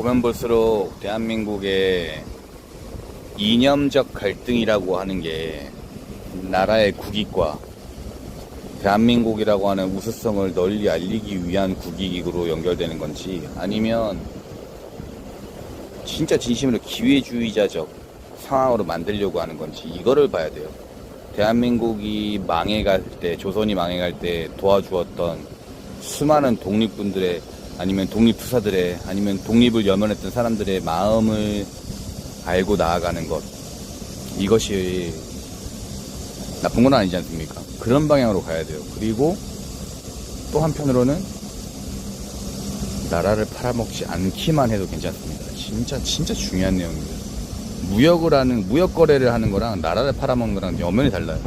보면 볼수록 대한민국의 이념적 갈등이라고 하는 게 나라의 국익과 대한민국이라고 하는 우수성을 널리 알리기 위한 국익으로 연결되는 건지 아니면 진짜 진심으로 기회주의자적 상황으로 만들려고 하는 건지 이거를 봐야 돼요. 대한민국이 망해갈 때, 조선이 망해갈 때 도와주었던 수많은 독립군들의 아니면 독립투사들의 아니면 독립을 염원했던 사람들의 마음을 알고 나아가는 것 이것이 나쁜 건 아니지 않습니까? 그런 방향으로 가야 돼요. 그리고 또 한편으로는 나라를 팔아먹지 않기만 해도 괜찮습니다. 진짜 진짜 중요한 내용입니다. 무역을 하는 무역 거래를 하는 거랑 나라를 팔아먹는 거랑 엄연히 달라요.